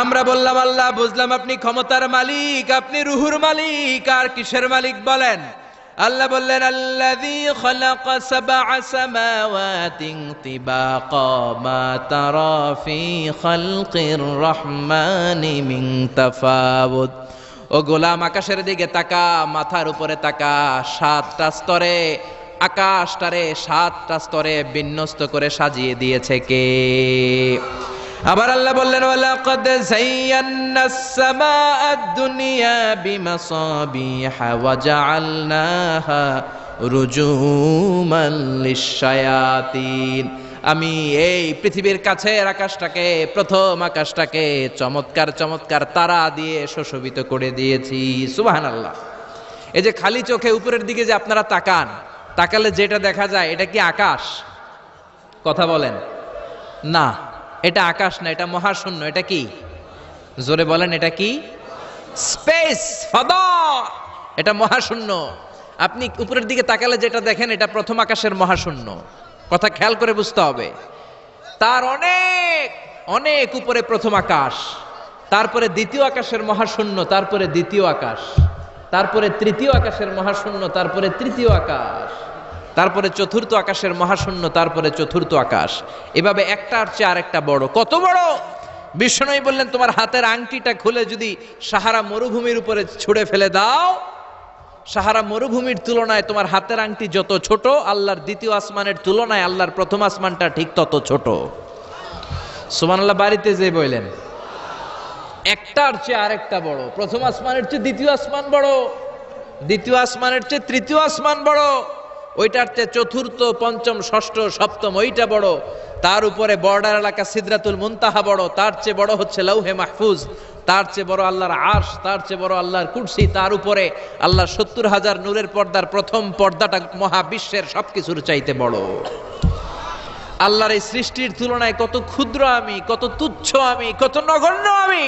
আমরা বললাম, আল্লাহ, বুঝলাম আপনি ক্ষমতার মালিক, আপনি রুহুর মালিক, আর কিসের মালিক বলেন? আল্লাহ বললেন খালকির রহমানি মিন ও গোলাম, আকাশের দিকে তাকা, মাথার উপরে তাকা, সাতটা স্তরে, আকাশটারে সাতটা স্তরে বিন্যস্ত করে সাজিয়ে দিয়েছে কে? আবার আল্লাহ বললেন, ওয়ালাকাদ যায়্যানাস সামাআদ দুনিয়া বিমাসাবিহা ওয়া জাআলনাহা রুজুমান লিশ-শায়াতিন। আমি এই পৃথিবীর কাছের আকাশটাকে, প্রথম আকাশটাকে চমৎকার চমৎকার তারা দিয়ে সুশোভিত করে দিয়েছি। সুবহানাল্লাহ। এই যে খালি চোখে উপরের দিকে যে আপনারা তাকান, তাকালে যেটা দেখা যায়, এটা কি আকাশ? কথা বলেন। না। এটা আকাশ না, এটা মহাশূন্য, এটা কি? জোরে বলেন, এটা কি? স্পেস এটা মহাশূন্য। আপনি উপরের দিকে তাকালে যেটা দেখেন, এটা প্রথম আকাশের মহাশূন্য। কথা খেয়াল করে বুঝতে হবে। তার অনেক অনেক উপরে প্রথম আকাশ। তারপরে দ্বিতীয় আকাশের মহাশূন্য, তারপরে দ্বিতীয় আকাশ। তারপরে তৃতীয় আকাশের মহাশূন্য, তারপরে তৃতীয় আকাশ। তারপরে চতুর্থ আকাশের মহাশূন্য, তারপরে চতুর্থ আকাশ। এভাবে একটার চেয়ে আরেকটা বড়। কত বড়? বিষ্ণুই বললেন, তোমার হাতের আংটিটা খুলে যদি সাহারা মরুভূমির উপরে ছুঁড়ে ফেলে দাও। সাহারা মরুভূমির তুলনায় তোমার হাতের আংটি যত ছোট, আল্লাহর দ্বিতীয় আসমানের তুলনায় আল্লাহর প্রথম আসমানটা ঠিক তত ছোট। সুবহানাল্লাহ, বাড়িতে যে বললেন একটার চেয়ে আরেকটা বড়। প্রথম আসমানের চেয়ে দ্বিতীয় আসমান বড়, দ্বিতীয় আসমানের চেয়ে তৃতীয় আসমান বড়। ওইটার চেয়ে চতুর্থ, পঞ্চম, ষষ্ঠ, সপ্তম, ওইটা বড়। তার উপরে বর্ডার এলাকা সিদরাতুল মুনতাহা বড়। তার চেয়ে বড় হচ্ছে লৌহে মাহফুজ। তার চেয়ে বড় আল্লাহর আশ তার চেয়ে বড় আল্লাহর কুরসি। তার উপরে আল্লাহ সত্তর হাজার নূরের পর্দার প্রথম পর্দাটা মহাবিশ্বের সব কিছুর চাইতে বড়। আল্লাহর এই সৃষ্টির তুলনায় কত ক্ষুদ্র আমি, কত তুচ্ছ আমি, কত নগণ্য আমি।